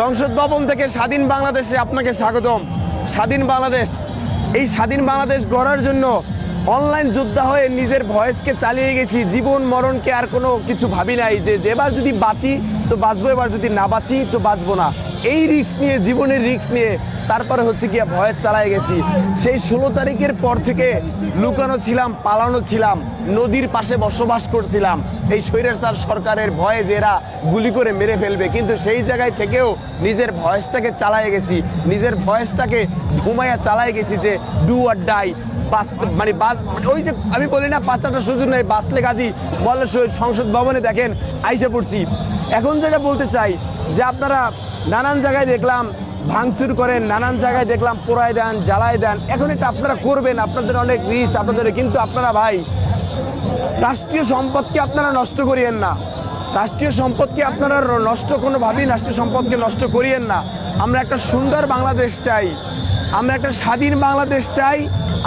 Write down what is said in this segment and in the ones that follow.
সংসদ ভবন থেকে স্বাধীন বাংলাদেশে আপনাকে স্বাগতম। স্বাধীন বাংলাদেশ। এই স্বাধীন বাংলাদেশ গড়ার জন্য অনলাইন যোদ্ধা হয়ে নিজের ভয়েসকে চালিয়ে গেছি। জীবন, মরণকে আর কোনো কিছু ভাবি নাই যে এবার যদি বাঁচি, তো বাঁচবো, এবার যদি না বাঁচি, তো বাঁচবো না। এই রিক্স নিয়ে, জীবনের রিক্স নিয়ে তারপরে হচ্ছে গিয়ে ভয়েস চালায় গেছি। সেই ষোলো তারিখের পর থেকে লুকানো ছিলাম, পালানো ছিলাম, নদীর পাশে বসবাস করছিলাম। এই স্বৈরাচার সরকারের ভয়ে যে এরা গুলি করে মেরে ফেলবে, কিন্তু সেই জায়গায় থেকেও নিজের ভয়েসটাকে চালায় গেছি। নিজের ভয়েসটাকে ঘুমাইয়া চালায় গেছি যে ডু আর ডাই মানে ওই যে আমি বলি না পাঁচটা সুযোগ নেই, বাঁচলে গাজী বলে সংসদ ভবনে দেখেন, আইসে পড়ছি। এখন যেটা বলতে চাই, যে আপনারা নানান জায়গায় দেখলাম ভাঙচুর করেন নানান জায়গায় দেখলাম, পোড়ায় দেন, জ্বালায় দেন। এখন এটা আপনারা করবেন, আপনাদের অনেক রিস্ক আপনাদের, কিন্তু আপনারা ভাই, রাষ্ট্রীয় সম্পদকে আপনারা নষ্ট করিয়েন না। রাষ্ট্রীয় সম্পদকে আপনারা নষ্ট কোনোভাবেই রাষ্ট্রীয় সম্পদকে নষ্ট করিয়েন না। আমরা একটা সুন্দর বাংলাদেশ চাই। আমরা একটা স্বাধীন বাংলাদেশ চাই,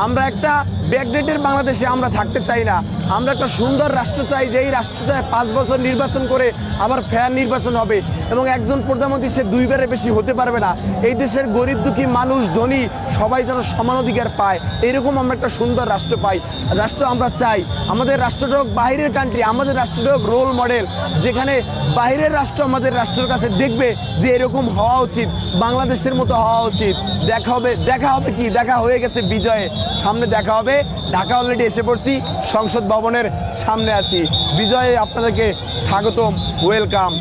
আমরা একটা ব্যাকডেটের বাংলাদেশে আমরা থাকতে চাই না। আমরা একটা সুন্দর রাষ্ট্র চাই, যেই রাষ্ট্রটা পাঁচ বছর নির্বাচন করে আবার ফেয়ার নির্বাচন হবে এবং একজন প্রধানমন্ত্রী সে দুইবারে বেশি হতে পারবে না। এই দেশের গরিব দুঃখী মানুষ, ধনী সবাই যেন সমান অধিকার পায়। এরকম আমরা একটা সুন্দর রাষ্ট্র পাই। রাষ্ট্র আমরা চাই। আমাদের রাষ্ট্রটা হোক বাইরের কান্ট্রি আমাদের রাষ্ট্রটা হোক রোল মডেল যেখানে বাইরের রাষ্ট্র আমাদের রাষ্ট্রের কাছে দেখবে যে এরকম হওয়া উচিত, বাংলাদেশের মতো হওয়া উচিত। দেখা হবে দেখা হবে কি? দেখা হয়ে গেছে বিজয়ে। সামনে দেখা হবে। ঢাকা অলরেডি এসে পড়ছি, সংসদ ভবনের সামনে আছি। বিজয়ে আপনাদেরকে স্বাগতম ওয়েলকাম